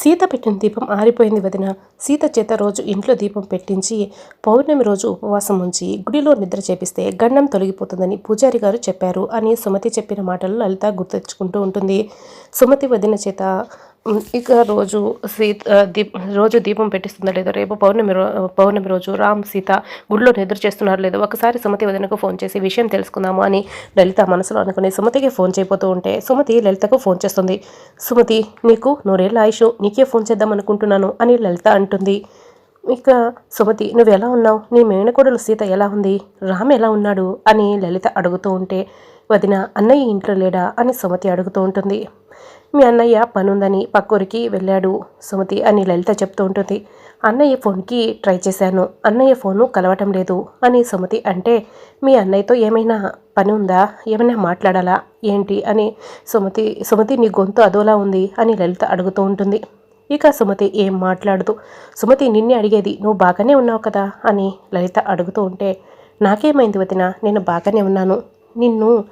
సీత పెట్టిన దీపం ఆరిపోయింది వదిన. సీత చేత రోజు ఇంట్లో దీపం పెట్టించి పౌర్ణమి రోజు ఉపవాసం ఉంచి గుడిలో నిద్ర చేపిస్తే గండం తొలగిపోతుందని పూజారి గారు చెప్పారు అని సుమతి చెప్పిన మాటలు లలిత గుర్తెచ్చుకుంటూ ఉంటుంది. సుమతి వదిన చేత ఇక రోజు సీత దీప రోజు దీపం పెట్టిస్తుందా లేదో? రేపు పౌర్ణమి పౌర్ణమి రోజు రామ్ సీత గుడిలో నిద్ర చేస్తున్నారు లేదో? ఒకసారి సుమతి వదినకు ఫోన్ చేసి విషయం తెలుసుకుందాము అని లలిత మనసులో అనుకుని సుమతికి ఫోన్ చేయబోతూ ఉంటే సుమతి లలితకు ఫోన్ చేస్తుంది. సుమతి నీకు నూరేళ్ళ ఆయుష్ నీకే ఫోన్ చేద్దాం అనుకుంటున్నాను అని లలిత అంటుంది. ఇక సుమతి నువ్వు ఎలా ఉన్నావు? నీ మేనకోడలు సీత ఎలా ఉంది? రామ్ ఎలా ఉన్నాడు? అని లలిత అడుగుతూ ఉంటే వదిన అన్నయ్య ఇంట్లో లేడా అని సుమతి అడుగుతూ ఉంటుంది. మీ అన్నయ్య పనుందని పక్కూరికి వెళ్ళాడు. సుమతి అని లలిత చెప్తూ ఉంటుంది. అన్నయ్య ఫోన్కి ట్రై చేశాను. అన్నయ్య ఫోను కలవటం లేదు అని సుమతి అంటే మీ అన్నయ్యతో ఏమైనా పని ఉందా? ఏమైనా మాట్లాడాలా? ఏంటి? అని సుమతి సుమతి నీ గొంతు అదోలా ఉంది అని లలిత అడుగుతూ ఉంటుంది. ఇక సుమతి ఏం మాట్లాడదు. సుమతి నిన్నే అడిగేది నువ్వు బాగానే ఉన్నావు కదా? అని లలిత అడుగుతూ ఉంటే నాకేమైంది వదిన? నేను బాగానే ఉన్నాను. నిన్ను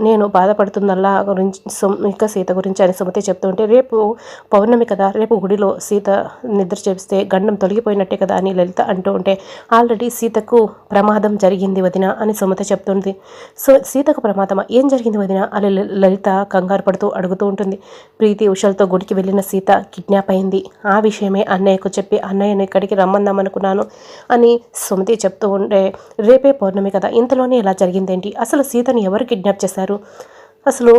నేను బాధపడుతుందల్లా గురించి సుమ్- ఇక సీత గురించి అని సుమతి చెప్తూ ఉంటే రేపు పౌర్ణమి కదా రేపు గుడిలో సీత నిద్ర చేపిస్తే గండం తొలగిపోయినట్టే కదా అని లలిత అంటూ ఉంటే ఆల్రెడీ సీతకు ప్రమాదం జరిగింది వదిన అని సుమత చెప్తుంది. సో సీతకు ప్రమాదమా? ఏం జరిగింది వదిన? అని ల- లలిత కంగారు పడుతూ అడుగుతూ ఉంటుంది. ప్రీతి ఉషలతో గుడికి వెళ్ళిన సీత కిడ్నాప్ అయింది. ఆ విషయమే అన్నయ్యకు చెప్పి అన్నయ్యను ఇక్కడికి రమ్మందాం అనుకున్నాను అని సుమతి చెప్తూ ఉంటే రేపే పౌర్ణమి కదా ఇంతలోనే ఇలా జరిగిందేంటి? అసలు సీతను ఎవరు కిడ్నాప్ చేశారు? అసలు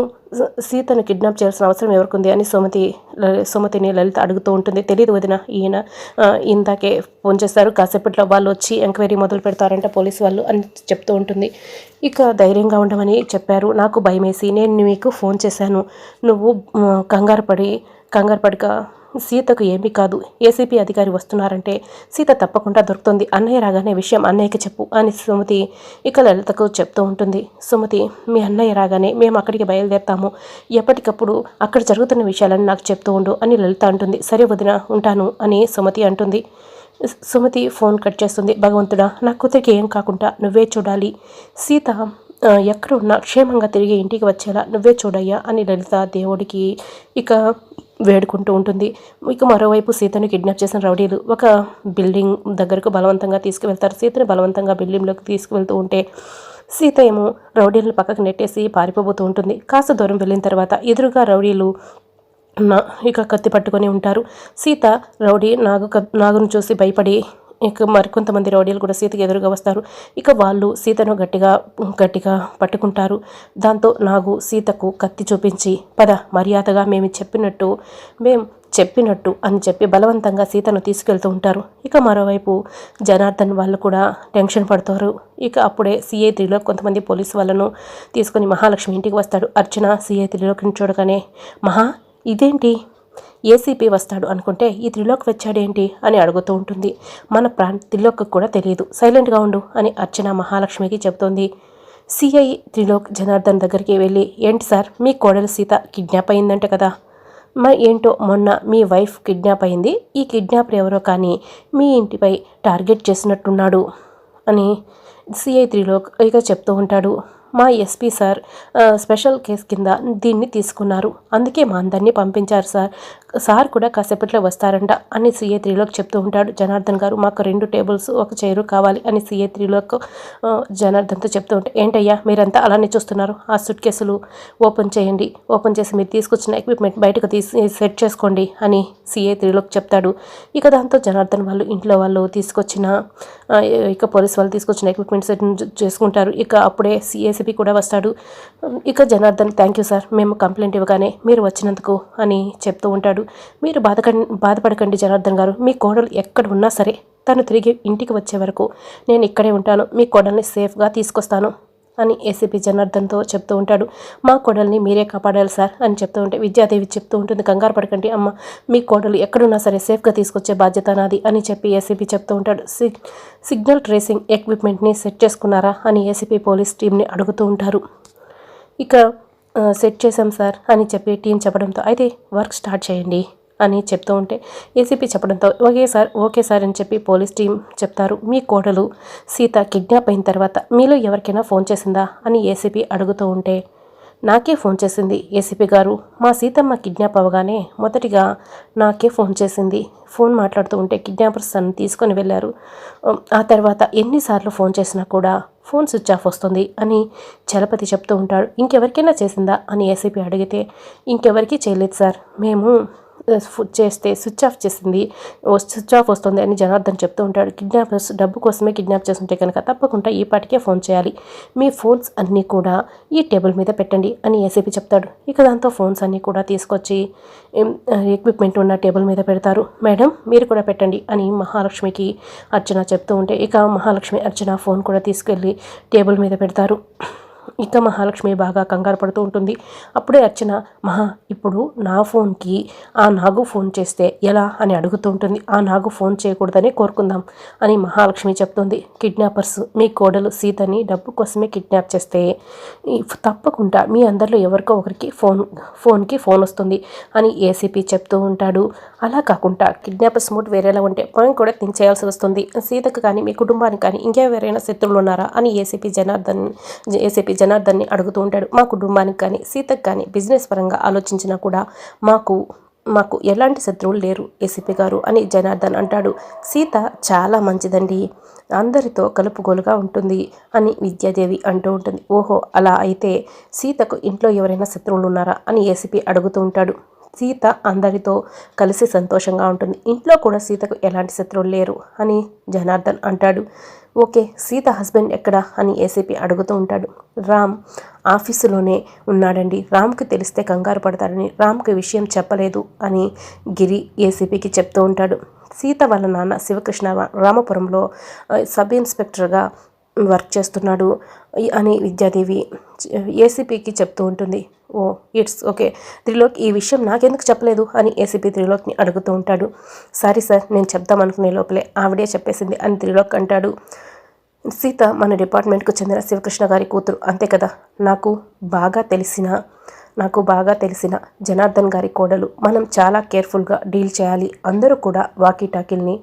సీతను కిడ్నాప్ చేయాల్సిన అవసరం ఎవరికి ఉంది అని సుమతి సుమతిని లలిత అడుగుతూ ఉంటుంది. తెలియదు వదిన ఈయన ఇందాకే ఫోన్ చేస్తారు కాసేపట్లో వాళ్ళు వచ్చి ఎంక్వైరీ మొదలు పెడతారంట పోలీసు వాళ్ళు అని చెప్తూ ఉంటుంది. ఇక ధైర్యంగా ఉండమని చెప్పారు. నాకు భయమేసి నేను మీకు ఫోన్ చేశాను. నువ్వు కంగారు పడి కంగారు పడక సీతకు ఏమీ కాదు. ఏసీపీ అధికారి వస్తున్నారంటే సీత తప్పకుండా దొరుకుతుంది. అన్నయ్య రాగానే విషయం అన్నయ్యకి చెప్పు అని సుమతి ఇక లలితకు చెప్తూ ఉంటుంది. సుమతి మీ అన్నయ్య రాగానే మేము అక్కడికి బయలుదేరుతాము. ఎప్పటికప్పుడు అక్కడ జరుగుతున్న విషయాలను నాకు చెప్తూ ఉండు అని లలిత అంటుంది. సరే వదిన ఉంటాను అని సుమతి అంటుంది. సుమతి ఫోన్ కట్ చేస్తుంది. భగవంతుడా నా కూతురికి ఏం కాకుండా నువ్వే చూడాలి. సీత ఎక్కడున్నా క్షేమంగా తిరిగి ఇంటికి వచ్చేలా నువ్వే చూడయ్యా అని లలిత దేవుడికి ఇక వేడుకుంటూ ఉంటుంది. ఇక మరోవైపు సీతను కిడ్నాప్ చేసిన రౌడీలు ఒక బిల్డింగ్ దగ్గరకు బలవంతంగా తీసుకువెళ్తారు. సీతను బలవంతంగా బిల్డింగ్లోకి తీసుకువెళ్తూ ఉంటే సీత ఏమో రౌడీలను పక్కకు నెట్టేసి పారిపోబోతూ ఉంటుంది. కాస్త దూరం వెళ్ళిన తర్వాత ఎదురుగా రౌడీలు నా ఇక కత్తి పట్టుకొని ఉంటారు. సీత రౌడీ నాగు నాగును చూసి భయపడి ఇక మరికొంతమంది రౌడీలు కూడా సీతకి ఎదురుగా వస్తారు. ఇక వాళ్ళు సీతను గట్టిగా గట్టిగా పట్టుకుంటారు. దాంతో నాగు సీతకు కత్తి చూపించి పద మర్యాదగా మేము చెప్పినట్టు మేం చెప్పినట్టు అని చెప్పి బలవంతంగా సీతను తీసుకెళ్తూ ఉంటారు. ఇక మరోవైపు జనార్దన్ వాళ్ళు కూడా టెన్షన్ పడతారు. ఇక అప్పుడే సిఐ త్రీలో కొంతమంది పోలీసు వాళ్ళను తీసుకొని మహాలక్ష్మి ఇంటికి వస్తాడు. అర్చన సిఐ త్రీలోకి చూడగానే మహా ఇదేంటి? ఏసీపీ వస్తాడు అనుకుంటే ఈ త్రిలోక్ వచ్చాడేంటి అని అడుగుతూ ఉంటుంది. మన ప్రాంత త్రిలోక్ కూడా తెలియదు. సైలెంట్గా ఉండు అని అర్చన మహాలక్ష్మికి చెబుతోంది. సిఐ త్రిలోక్ జనార్దన్ దగ్గరికి వెళ్ళి ఏంటి సార్ మీ కోడలు సీత కిడ్నాప్ అయిందంట కదా. మరి ఏంటో మొన్న మీ వైఫ్ కిడ్నాప్ అయింది. ఈ కిడ్నాపర్ ఎవరో కానీ మీ ఇంటిపై టార్గెట్ చేసినట్టున్నాడు అని సిఐ త్రిలోక్ ఇక చెప్తూ ఉంటాడు. మా ఎస్పీ సార్ స్పెషల్ కేస్ కింద దీన్ని తీసుకున్నారు. అందుకే మా అందరినీ పంపించారు సార్. సార్ కూడా కాసేపట్లో వస్తారంట అని సిఏ త్రీలోకి చెప్తూ ఉంటాడు. జనార్దన్ గారు మాకు రెండు టేబుల్స్ ఒక చైరు కావాలి అని సిఏ త్రీలోకి జనార్దన్తో చెప్తూ ఉంటే ఏంటయ్యా మీరంతా అలానే చూస్తున్నారు. ఆ సుట్ కేసులు ఓపెన్ చేయండి. ఓపెన్ చేసి మీరు తీసుకొచ్చిన ఎక్విప్మెంట్ బయటకు తీసి సెట్ చేసుకోండి అని సిఏ త్రీలోకి చెప్తాడు. ఇక దాంతో జనార్దన్ వాళ్ళు ఇంట్లో వాళ్ళు తీసుకొచ్చిన ఇక పోలీస్ వాళ్ళు తీసుకొచ్చిన ఎక్విప్మెంట్ సెట్ చేసుకుంటారు. ఇక అప్పుడే సిఏసిపి కూడా వస్తాడు. ఇక జనార్దన్ థ్యాంక్ యూ సార్ మేము కంప్లైంట్ ఇవ్వగానే మీరు వచ్చినందుకు అని చెప్తూ ఉంటాడు. మీరు బాధక బాధపడకండి జనార్దన్ గారు. మీ కోడలు ఎక్కడ ఉన్నా సరే తను తిరిగి ఇంటికి వచ్చే వరకు నేను ఇక్కడే ఉంటాను. మీ కోడల్ని సేఫ్గా తీసుకొస్తాను. అని ఏసీపీ జనార్దన్తో చెప్తూ ఉంటాడు. మా కోడల్ని మీరే కాపాడాలి సార్ అని చెప్తూ ఉంటే విద్యాదేవి చెప్తూ ఉంటుంది. కంగారు పడకండి అమ్మ. మీ కోడలు ఎక్కడున్నా సరే సేఫ్గా తీసుకొచ్చే బాధ్యత నాది అని చెప్పి ఏసీపీ చెప్తూ ఉంటాడు. సిగ్ సిగ్నల్ ట్రేసింగ్ ఎక్విప్మెంట్ని సెట్ చేసుకున్నారా అని ఏసీపీ పోలీస్ టీంని అడుగుతూ ఉంటారు. ఇక సెట్ చేశాం సార్ అని చెప్పి టీం చెప్పడంతో అయితే వర్క్ స్టార్ట్ చేయండి. అని చెప్తూ ఉంటే ఏసీపీ చెప్పడంతో ఓకే సార్ ఓకే సార్ అని చెప్పి పోలీస్ టీం చెప్తారు. మీ కోడలు సీత కిడ్నాప్ అయిన తర్వాత మీలో ఎవరికైనా ఫోన్ చేసిందా అని ఏసీపీ అడుగుతూ ఉంటే నాకే ఫోన్ చేసింది ఏసీపీ గారు. మా సీతమ్మ కిడ్నాప్ అవ్వగానే మొదటిగా నాకే ఫోన్ చేసింది. ఫోన్ మాట్లాడుతూ ఉంటే కిడ్నాపర్స్ తను తీసుకొని వెళ్ళారు. ఆ తర్వాత ఎన్నిసార్లు ఫోన్ చేసినా కూడా ఫోన్ స్విచ్ ఆఫ్ వస్తుంది అని చలపతి చెప్తూ ఉంటాడు. ఇంకెవరికైనా చేసిందా అని ఏసీపీ అడిగితే ఇంకెవరికీ చేయలేదు సార్. మేము చేస్తే స్విచ్ ఆఫ్ చేసింది స్విచ్ ఆఫ్ వస్తుంది అని జనార్దన్ చెప్తూ ఉంటాడు. కిడ్నాపర్స్ డబ్బు కోసమే కిడ్నాప్ చేస్తుంటే కనుక తప్పకుండా ఈ పాటికే ఫోన్ చేయాలి. మీ ఫోన్స్ అన్నీ కూడా ఈ టేబుల్ మీద పెట్టండి అని ఏసీపీ చెప్తాడు. ఇక దాంతో ఫోన్స్ అన్నీ కూడా తీసుకొచ్చి ఎక్విప్మెంట్ ఉన్న టేబుల్ మీద పెడతారు. మేడం మీరు కూడా పెట్టండి అని మహాలక్ష్మికి అర్చన చెప్తూ ఉంటే ఇక మహాలక్ష్మి అర్చన ఫోన్ కూడా తీసుకెళ్ళి టేబుల్ మీద పెడతారు. ఇక మహాలక్ష్మి బాగా కంగారు పడుతూ ఉంటుంది. అప్పుడే అర్చన మహా ఇప్పుడు నా ఫోన్కి ఆ నాగు ఫోన్ చేస్తే ఎలా? అని అడుగుతూ ఉంటుంది. ఆ నాగు ఫోన్ చేయకూడదని కోరుకుందాం అని మహాలక్ష్మి చెప్తుంది. కిడ్నాపర్స్ మీ కోడలు సీతని డబ్బు కోసమే కిడ్నాప్ చేస్తే తప్పకుండా మీ అందరిలో ఎవరికో ఒకరికి ఫోన్ ఫోన్కి ఫోన్ వస్తుంది అని ఏసీపీ చెప్తూ ఉంటాడు. అలా కాకుండా కిడ్నాపర్స్ మూడ్ వేరేలా ఉంటే మనం కూడా థింక్ చేయాల్సి వస్తుంది. సీతకు కానీ మీ కుటుంబానికి కానీ ఇంకెవరైనా శత్రువులు ఉన్నారా? అని ఏసీపీ జనార్దన్ ఏసీపీ జనార్దన్ని అడుగుతూ ఉంటాడు. మా కుటుంబానికి కానీ సీతకు కానీ బిజినెస్ పరంగా ఆలోచించినా కూడా మాకు మాకు ఎలాంటి శత్రువులు లేరు ఏసీపీ గారు అని జనార్దన్ అంటాడు. సీత చాలా మంచిదండి. అందరితో కలుపుగోలుగా ఉంటుంది అని విద్యాదేవి అంటూ ఉంటుంది. ఓహో అలా అయితే సీతకు ఇంట్లో ఎవరైనా శత్రువులు ఉన్నారా అని ఏసీపీ అడుగుతూ ఉంటాడు. సీత అందరితో కలిసి సంతోషంగా ఉంటుంది. ఇంట్లో కూడా సీతకు ఎలాంటి శత్రువులు లేరు అని జనార్దన్ అంటాడు. ఓకే సీత హస్బెండ్ ఎక్కడ అని ఏసీపీ అడుగుతూ ఉంటాడు. రామ్ ఆఫీసులోనే ఉన్నాడండి. రామ్కి తెలిస్తే కంగారు పడతాడని రామ్కి విషయం చెప్పలేదు అని గిరి ఏసీపీకి చెప్తూ ఉంటాడు. సీత వాళ్ళ నాన్న శివకృష్ణ రామపురంలో సబ్ ఇన్స్పెక్టర్గా వర్క్ చేస్తున్నాడు. అని విద్యాదేవి ఏసీపీకి చెప్తూ ఉంటుంది. Oh it's okay. త్రిలోక్ ఈ విషయం నాకెందుకు చెప్పలేదు? అని ఏసీపీ త్రిలోక్ని అడుగుతూ ఉంటాడు. సారీ సార్ నేను చెప్దాం అనుకునే లోపలే ఆవిడే చెప్పేసింది అని త్రిలోక్ అంటాడు. సీత మన డిపార్ట్మెంట్కు చెందిన శివకృష్ణ గారి కూతురు. అంతే కదా నాకు బాగా తెలిసిన నాకు బాగా తెలిసిన జనార్దన్ గారి కోడలు. మనం చాలా కేర్ఫుల్గా డీల్ చేయాలి. అందరూ కూడా వాకీ టాకిల్ని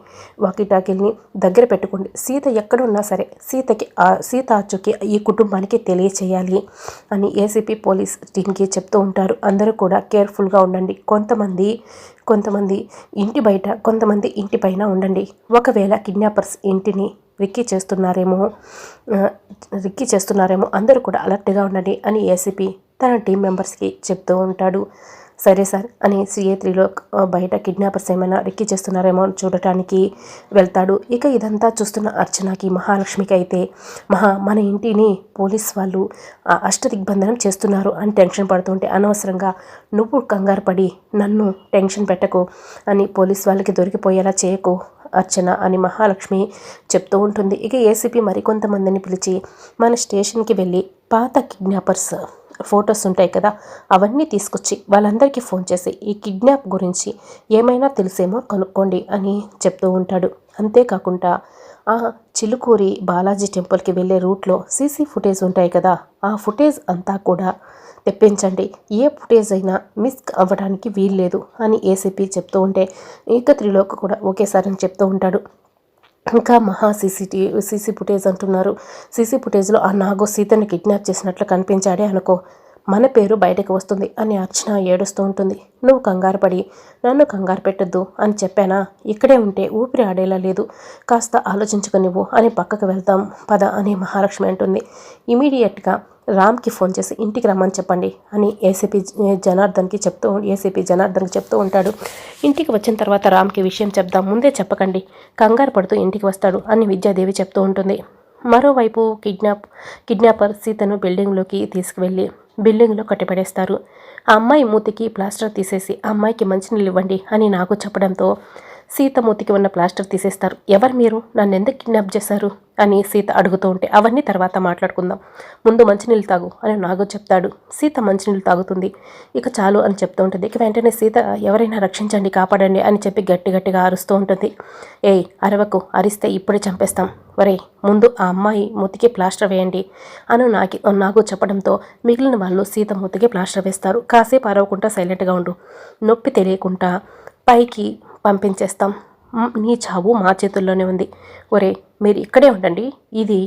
దగ్గర పెట్టుకోండి. సీత ఎక్కడున్నా సరే సీతకి ఆ సీత అచ్చుకి ఈ కుటుంబానికి తెలియచేయాలి అని ఏసీపీ పోలీస్ టీంకి చెప్తూ ఉంటారు. అందరూ కూడా కేర్ఫుల్గా ఉండండి. కొంతమంది కొంతమంది ఇంటి బయట కొంతమంది ఇంటి పైన ఉండండి. ఒకవేళ కిడ్నాపర్స్ ఇంటిని రిక్కీ చేస్తున్నారేమో రిక్కీ చేస్తున్నారేమో అందరూ కూడా అలర్ట్గా ఉండండి అని ఏసీపీ తన టీం మెంబర్స్కి చెప్తూ ఉంటాడు. సరే సార్ అని సిఏ త్రీలో బయట కిడ్నాపర్స్ ఏమైనా రిక్కీ చేస్తున్నారేమో చూడటానికి వెళ్తాడు. ఇక ఇదంతా చూస్తున్న అర్చనకి మహాలక్ష్మికి అయితే మహా మన ఇంటిని పోలీస్ వాళ్ళు ఆ, అష్టదిగ్బంధనం చేస్తున్నారు అని టెన్షన్ పడుతుంటే అనవసరంగా నువ్వు కంగారు పడి నన్ను టెన్షన్ పెట్టకు అని పోలీస్ వాళ్ళకి దొరికిపోయేలా చేయకు అర్చన అని మహాలక్ష్మి చెప్తూ ఉంటుంది. ఇక ఏసీపీ మరికొంతమందిని పిలిచి మన స్టేషన్కి వెళ్ళి పాత కిడ్నాపర్స్ ఫొటోస్ ఉంటాయి కదా అవన్నీ తీసుకొచ్చి వాళ్ళందరికీ ఫోన్ చేసి ఈ కిడ్నాప్ గురించి ఏమైనా తెలిసేమో కనుక్కోండి అని చెప్తూ ఉంటాడు. అంతేకాకుండా ఆ చిలుకూరి బాలాజీ టెంపుల్కి వెళ్ళే రూట్లో సీసీ ఫుటేజ్ ఉంటాయి కదా ఆ ఫుటేజ్ అంతా కూడా తెప్పించండి. ఏ ఫుటేజ్ అయినా మిస్ అవ్వడానికి వీల్లేదు అని ఏసీపీ చెప్తూ ఉంటే ఇక త్రిలోక్ కూడా ఒకేసారి అని చెప్తూ ఉంటాడు. ఇంకా మహా సీసీటీ సీసీ ఫుటేజ్ అంటున్నారు. సీసీ ఫుటేజ్లో ఆ నాగో సీతని కిడ్నాప్ చేసినట్లు కనిపించాడే అనుకో మన పేరు బయటకు వస్తుంది అని అర్చన ఏడుస్తూ ఉంటుంది. నువ్వు కంగారు పడి నన్ను కంగారు పెట్టొద్దు అని చెప్పానా? ఇక్కడే ఉంటే ఊపిరి ఆడేలా లేదు. కాస్త ఆలోచించుకునివ్వు అని పక్కకు వెళ్తాం. పద అని మహాలక్ష్మి అంటుంది. ఇమీడియట్గా రామ్కి ఫోన్ చేసి ఇంటికి రమ్మని చెప్పండి అని ఏసీపీ జనార్దన్కి చెప్తూ ఏసీపీ జనార్దన్కి చెప్తూ ఉంటాడు. ఇంటికి వచ్చిన తర్వాత రామ్కి విషయం చెప్దాం. ముందే చెప్పకండి. కంగారు పడుతూ ఇంటికి వస్తాడు అని విద్యాదేవి చెప్తూ ఉంటుంది. మరోవైపు కిడ్నాప్ కిడ్నాపర్ సీతను బిల్డింగ్లోకి తీసుకువెళ్ళి బిల్డింగ్లో కట్టిపడేస్తారు. ఆ అమ్మాయి మూతికి ప్లాస్టర్ తీసేసి ఆ అమ్మాయికి మంచినీళ్ళు ఇవ్వండి అని నాకు చెప్పడంతో సీత మూతికి ఉన్న ప్లాస్టర్ తీసేస్తారు. ఎవరు మీరు? నన్ను ఎందుకు కిడ్నాప్ చేశారు? అని సీత అడుగుతూ ఉంటే అవన్నీ తర్వాత మాట్లాడుకుందాం. ముందు మంచినీళ్ళు తాగు అని నాగు చెప్తాడు. సీత మంచినీళ్ళు తాగుతుంది. ఇక చాలు అని చెప్తూ ఉంటుంది. ఇక వెంటనే సీత ఎవరైనా రక్షించండి కాపాడండి అని చెప్పి గట్టి గట్టిగా అరుస్తూ ఉంటుంది. ఏయ్ అరవకు అరిస్తే ఇప్పుడే చంపేస్తాం. వరే ముందు ఆ అమ్మాయి మూతికి ప్లాస్టర్ వేయండి అని నాకి నాకు చెప్పడంతో మిగిలిన వాళ్ళు సీత మూతికి ప్లాస్టర్ వేస్తారు. కాసేపు అరవకుండా సైలెంట్గా ఉండు. నొప్పి తెలియకుండా పైకి పంపించేస్తాం. నీ చావు మా చేతుల్లోనే ఉంది. ఒరే మీరు ఇక్కడే ఉండండి. ఇది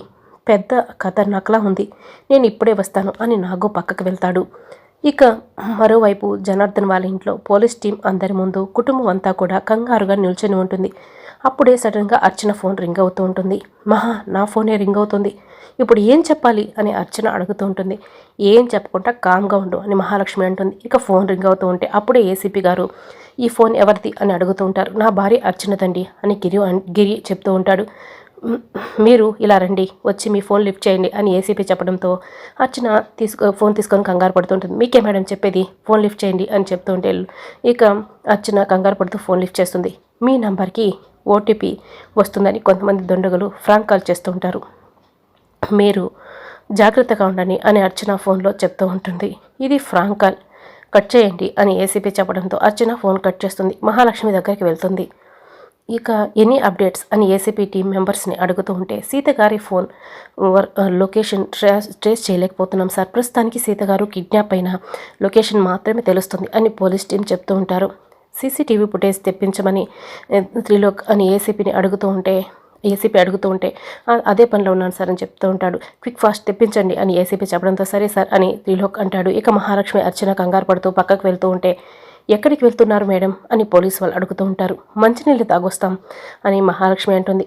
పెద్ద ఖతర్నాక్లా ఉంది. నేను ఇప్పుడే వస్తాను అని నాగో పక్కకు వెళ్తాడు. ఇక మరోవైపు జనార్దన్ వాళ్ళ ఇంట్లో పోలీస్ టీం అందరి ముందు కుటుంబం అంతా కూడా కంగారుగా నిల్చొని ఉంటుంది. అప్పుడే సడన్గా అర్చన ఫోన్ రింగ్ అవుతూ ఉంటుంది. మహా నా ఫోనే రింగ్ అవుతుంది. ఇప్పుడు ఏం చెప్పాలి అని అర్చన అడుగుతూ ఉంటుంది. ఏం చెప్పకుండా కామ్గా ఉండు అని మహాలక్ష్మి అంటుంది. ఇక ఫోన్ రింగ్ అవుతూ ఉంటే అప్పుడే ఏసీపీ గారు ఈ ఫోన్ ఎవరిది? అని అడుగుతూ ఉంటారు. నా భార్య అర్చనదండి అని గిరి గిరి చెప్తూ ఉంటాడు. మీరు ఇలా రండి వచ్చి మీ ఫోన్ లిఫ్ట్ చేయండి అని ఏసీపీ చెప్పడంతో అర్చన తీసుకో ఫోన్ తీసుకొని కంగారు పడుతుంటుంది మీకే మేడం చెప్పేది? ఫోన్ లిఫ్ట్ చేయండి అని చెప్తూ ఉంటే ఇక అర్చన కంగారు పడుతూ ఫోన్ లిఫ్ట్ చేస్తుంది. మీ నంబర్కి ఓటీపీ వస్తుందని కొంతమంది దొండగలు ఫ్రాంక్ కాల్ చేస్తూ ఉంటారు. మీరు జాగ్రత్తగా ఉండండి అని అర్చన ఫోన్లో చెప్తూ ఉంటుంది. ఇది ఫ్రాంక్ కాల్. కట్ చేయండి అని ఏసీపీ చెప్పడంతో అర్చన ఫోన్ కట్ చేస్తుంది. మహాలక్ష్మి దగ్గరికి వెళ్తుంది. ఇక ఎనీ అప్డేట్స్ అని ఏసీపీ టీం మెంబర్స్ని అడుగుతూ ఉంటే సీత గారి ఫోన్ వర్- లొకేషన్ ట్రేస్ ట్రేస్ చేయలేకపోతున్నాం సార్. ప్రస్తుతానికి సీత గారు కిడ్నాప్ అయిన లొకేషన్ మాత్రమే తెలుస్తుంది అని పోలీస్ టీం చెప్తూ ఉంటారు. సీసీటీవీ ఫుటేజ్ తెప్పించమని త్రిలోక్ అని ఏసీపీని అడుగుతూ ఉంటే ఏసీపీ అడుగుతూ ఉంటే అదే పనిలో ఉన్నాను సార్ అని చెప్తూ ఉంటాడు. క్విక్ ఫాస్ట్ తెప్పించండి అని ఏసీపీ చెప్పడంతో సరే సార్ అని త్రిలోక్ అంటాడు. ఇక మహాలక్ష్మి అర్చన కంగారు పడుతూ పక్కకు వెళ్తూ ఉంటే ఎక్కడికి వెళ్తున్నారు మేడం? అని పోలీసు వాళ్ళు అడుగుతూ ఉంటారు. మంచినీళ్ళు తాగొస్తాం అని మహాలక్ష్మి అంటుంది.